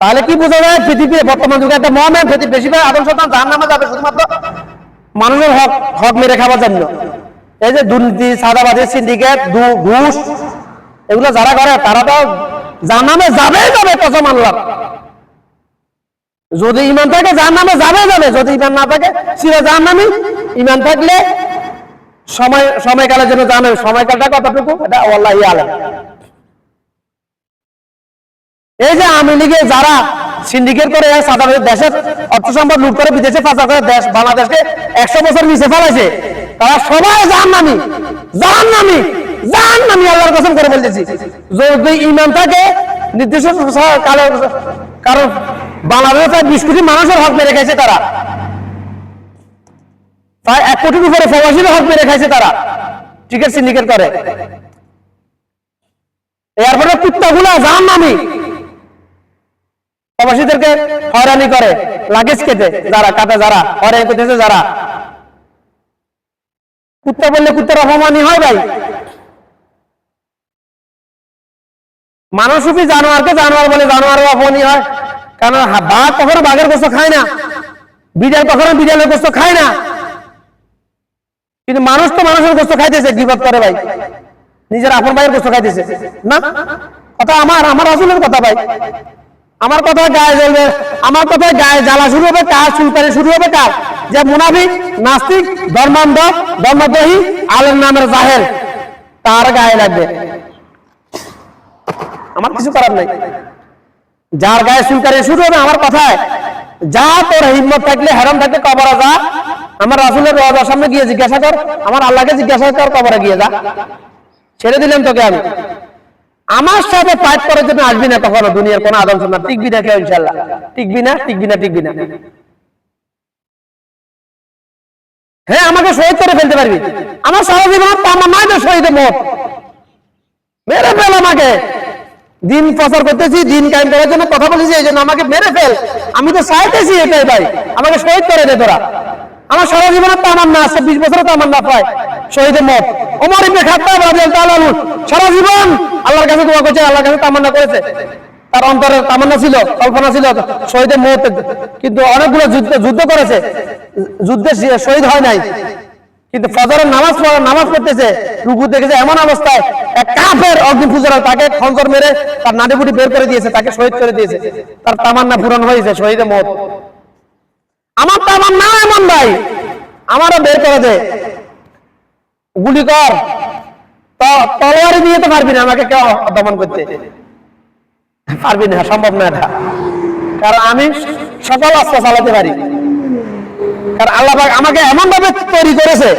তাহলে কি বোঝা যায় পৃথিবী বর্তমান যুগে একটা মহামেন পৃথিবী বেশিরভাগ আদম সন্তান যার নামে যাবে? শুধুমাত্র মানুষের হক হক মেরে খাওয়ার জন্য। এই যে দুর্নীতি, সাদাবাজি, সিন্ডিকেট ঘুষ, এগুলো যারা করে, তারা তো যার নামে যাবে যাবে, কসম আল্লাহ। যদি ইমান থাকে যার নামে যাবে যাবে। যদি ইমান না থাকে সেটা যার নামে। ইমান থাকলে সময়, সময়কালের জন্য জানে সময়কালটা কতটুকু? এটা আল্লাহ আলম। এই যে আওয়ামী লীগে যারা সিন্ডিকেট করে দেশের অর্থ সম্পদ লুট করে বিদেশে পাচার করে দেশ, বাংলাদেশকে একশো বছর নিচে ফেলাইছে, তারা সবাই জান নামি জান নামি জান নামি আল্লাহর কসম করে বলতেছি। যদি ইমান থাকে নির্দিষ্ট কালে কারণ বাংলাদেশে প্রায় বিশ কোটি মানুষের হক মেরে খাইছে তারা। প্রায় এক কোটির উপরে প্রবাসীর হক মেরে খাইছে তারা টিকিট সিন্ডিকেট করে। এরপরে কুত্তাগুলা জান নামি প্রবাসীদেরকে হয়রানি করে, লাগেজ কেটে যারা কাটে যারা, হয়রানি করতেছে যারা। কুত্তা বললে কুত্তার অপমানই হয় ভাই। মানুষরূপী জানোয়ারকে জানোয়ার বলে জানোয়ারের অপমানই হয়। কারণ বাঘ কখনো বাঘের গোস্ত খায় না? বিড়াল কখনো বিড়ালের গোস্ত খায় না? কিন্তু মানুষ তো মানুষের গোস্ত খাইতেছে বিপদ করে ভাই। নিজের আপন ভাইয়ের গোস্ত খাইতেছে। না? কথা আমার আমার আসলের কথা ভাই। আমার কথা গায়ে জ্বলবে, আমার কথা গায়ে জ্বালা শুরু হবে, কার চুলকানি শুরু হবে কার? যে মুনাফিক, নাস্তিক, ধর্মান্ধ, ধর্মদ্রোহী আলের নামের জাহের তার গায়ে লাগবে। আমার কিছু করার নাই। যার গায়ে চুলকানি শুরু হবে, আমার কথায়, যা তোর হিম্মত থাকলে, হেরাম থাকলে কবরা যা আমার রাসুলের রোজার সামনে গিয়ে জিজ্ঞাসা কর, আমার আল্লাহকে জিজ্ঞাসা কর, কবরে গিয়ে যা। ছেড়ে দিলাম তোকে আমি। আমার সাথে ফাইট করার জন্য আসবি না কখনো দুনিয়ার কোন আদম সন্তান। টিকবি না কেউ ইনশাল্লাহ টিকবি না টিকবি না টিকবি না। হ্যাঁ আমাকে শহীদ করে ফেলতে পারবি। আমার সারা জীবন আমার নয় তো শহীদের মত মেরে ফেল আমাকে। দিন প্রচার করতেছি, দিন কায়েম করার জন্য কথা বলেছি, এই জন্য আমাকে মেরে ফেল। আমি তো চাইতেছি এটাই ভাই। আমাকে শহীদ করে দে তোরা। আমার সারা জীবনে তো আমার না, চব্বিশ বছরে তো আমার না পায়। শহীদের মত ওমর ইবনে খাত্তাব রাদিয়াল্লাহু আনহু সারা জীবন আল্লাহর কাছে দোয়া করছে, আল্লাহর কাছে তামান্না করেছে। তার অন্তরে তামান্না ছিল, কল্পনা ছিল শহীদের মত কিন্তু অনেকগুলো যুদ্ধ যুদ্ধ করেছে। যুদ্ধে শহীদ হয় নাই। কিন্তু ফজরের নামাজ পড়া, নামাজ পড়তেছে, রুকু দেখেছে এমন অবস্থায়, এক কাফের অগ্নি পূজারা তাকে খঞ্জর মেরে তার নাড়িবুটি বের করে দিয়েছে, তাকে শহীদ করে দিয়েছে। তার তামান্না পূরণ হয়েছে শহীদের মত আমার তামান্না এমন ভাই, আমারও বের করে দে। গুলি কর। তলোয়ারি দিয়ে তো পারবি না আমাকে কেউ দমন করতে। পারবি না, সম্ভব না এটা। কারণ আমি সকল অস্ত্র চালাতে পারি। কারণ আল্লাহ আমাকে এমন ভাবে তৈরি করেছে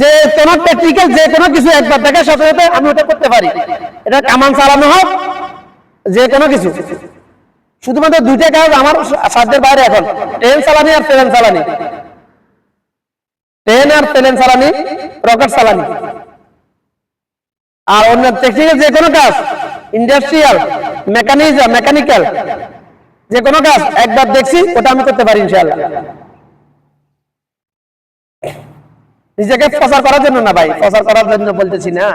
যে কোন টেকনিক্যাল যে কোনো কিছু একবার দেখার সাথে সাথে আমি ওটা করতে পারি। এটা কামান চালানো হোক, যে কোনো কিছু। শুধুমাত্র দুইটা কাজ আমার সাধ্যের বাইরে এখন। ট্রেন চালানি আর প্লেন চালানি। ট্রেন আর প্লেন চালানি রকেট চালানি। আর অন্য টেকনিক্যাল যে কোনো কাজ ইন্ডাস্ট্রিয়াল মেকানিজম মেকানিক্যাল যে কোনো কাজ, একবার দেখছি, ওটা আমি করতে পারি ইনশাআল্লাহ। নিজেকে প্রচার করার জন্য না ভাই, প্রচার করার জন্য বলতেছি না।